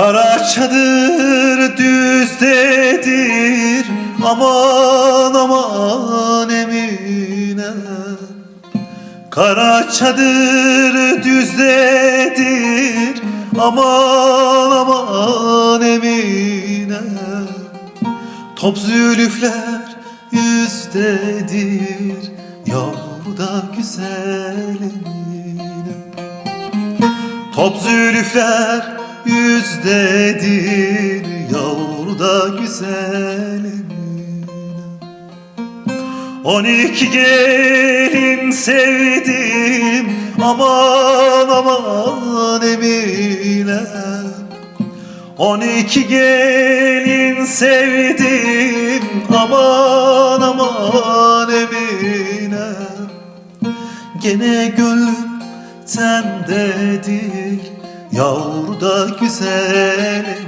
Kara çadır düzdedir. Aman aman emine. Kara çadır düzdedir. Aman aman emine. Top zülüfler yüzdedir Yavru da güzel emine. Top zülüfler yüzdedir Yavru da güzel On iki gelin sevdim Aman aman emine. On iki gelin sevdim Aman aman emine. Gene gönlüm sendedir Yavru da güzel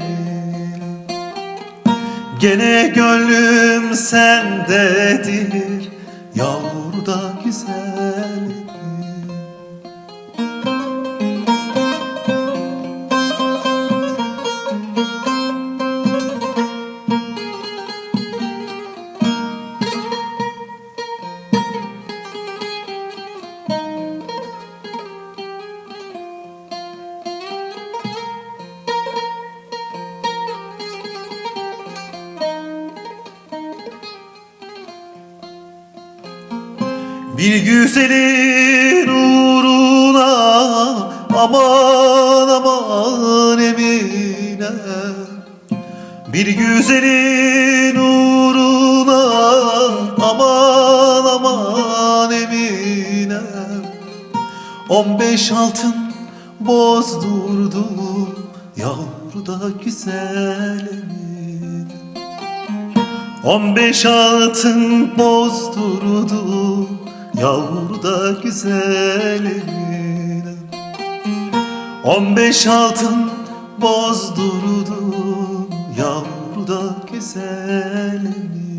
Gene gönlüm sendedir Yavru da güzel Bir güzelin uğruna aman aman emine. Bir güzelin uğruna aman aman emine. On beş altın bozdurdu yavru da güzel emine. On beş altın bozdurdu Yavru da güzel emine On beş altın bozdurdu Yavru da güzel emine